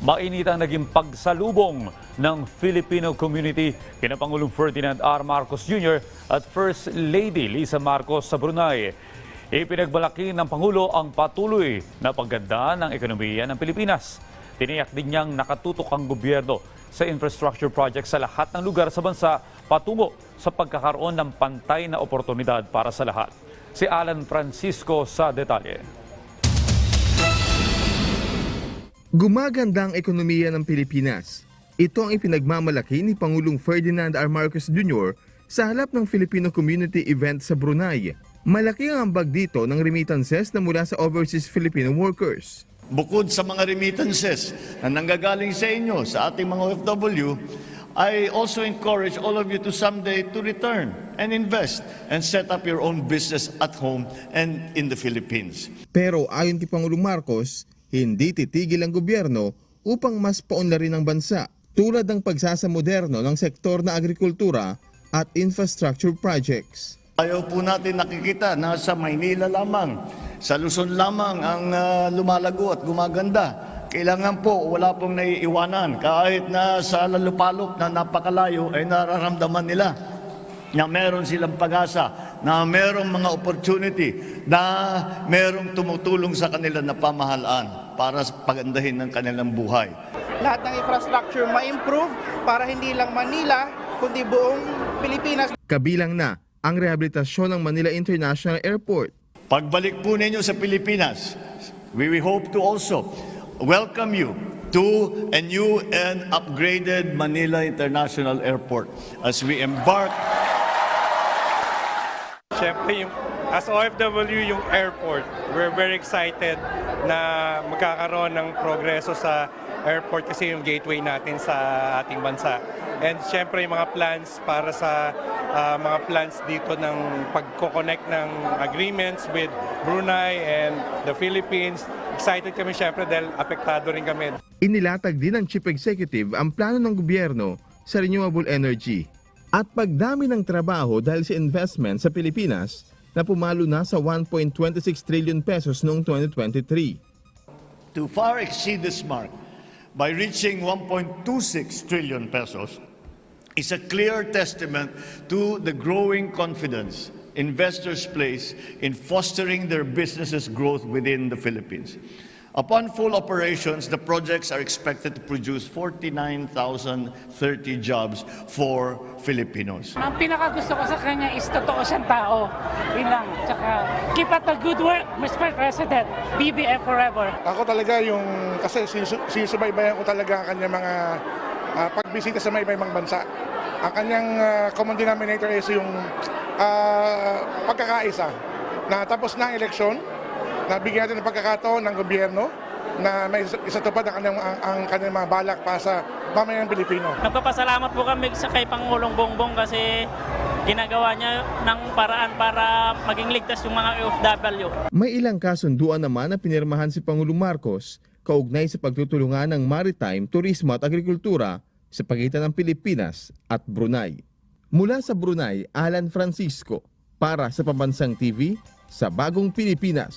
Mainit ang naging pagsalubong ng Filipino community kina Pangulong Ferdinand R. Marcos Jr. at First Lady Lisa Marcos sa Brunei. Ipinagbalaki ng Pangulo ang patuloy na pagganda ng ekonomiya ng Pilipinas. Tiniyak din niyang nakatutok ang gobyerno sa infrastructure project sa lahat ng lugar sa bansa patungo sa pagkakaroon ng pantay na oportunidad para sa lahat. Si Alan Francisco sa detalye. Gumaganda ang ekonomiya ng Pilipinas. Ito ang ipinagmamalaki ni Pangulong Ferdinand R. Marcos Jr. sa halap ng Filipino Community Event sa Brunei. Malaki ang ambag dito ng remittances na mula sa overseas Filipino workers. Bukod sa mga remittances na nanggagaling sa inyo, sa ating mga OFW, I also encourage all of you to someday to return and invest and set up your own business at home and in the Philippines. Pero ayon kay Pangulong Marcos, hindi titigil ang gobyerno upang mas paunlarin ang bansa tulad ng pagsasamoderno ng sektor na agrikultura at infrastructure projects. Ayaw po natin nakikita na sa Maynila lamang, sa Luzon lamang ang ah, lumalago at gumaganda. Kailangan po wala pong naiiwanan kahit na sa lalupalop na napakalayo ay nararamdaman nila na meron silang pag-asa, na merong mga opportunity, na merong tumutulong sa kanila na pamahalaan para sa pagandahin ng kanilang buhay. lahat ng infrastructure ma-improve para hindi lang Manila, kundi buong Pilipinas. Kabilang na ang rehabilitasyon ng Manila International Airport Pagbalik po ninyo sa Pilipinas, we we hope to also welcome you to a new and upgraded Manila International Airport as we embark Siyempre, yung, as OFW, yung airport, we're very excited na magkakaroon ng progreso sa airport kasi yung gateway natin sa ating bansa. And siyempre, yung mga plans para sa ah, mga plans dito ng pagko-connect ng agreements with Brunei and the Philippines. Excited kami siyempre dahil apektado rin kami. Inilatag din ng Chief Executive ang plano ng gobyerno sa renewable energy at pagdami ng trabaho dahil sa investment sa Pilipinas na pumalo na sa 1.26 trillion pesos noong 2023. to far exceed this mark by reaching 1.26 trillion pesos is a clear testament to the growing confidence investors place in fostering their businesses' growth within the Philippines. Upon full operations, the projects are expected to produce 49,030 jobs for Filipinos. Ang pinakagusto ko sa kanya is totoo siyang tao. Yun lang. Tsaka, keep up the good work, Mr. President. BBM forever. Ako talaga yung, kasi sinusubaybayan ko talaga ang kanyang mga ah, pagbisita sa may ibang bansa. Ang kanyang ah, common denominator is yung ah, pagkakaisa. Na tapos na ang eleksyon, nabigyan natin ng pagkakataon ng gobyerno na may isa- isatupad ang kanyang, ang, ang kanyang mga balak para sa mamayan Pilipino. Nagpapasalamat po kami sa kay Pangulong Bongbong kasi ginagawa niya ng paraan para maging ligtas yung mga OFW. May ilang kasunduan naman na pinirmahan si Pangulong Marcos kaugnay sa pagtutulungan ng maritime, turismo at agrikultura sa pagitan ng Pilipinas at Brunei. Mula sa Brunei, Alan Francisco para sa Pambansang TV sa Bagong Pilipinas.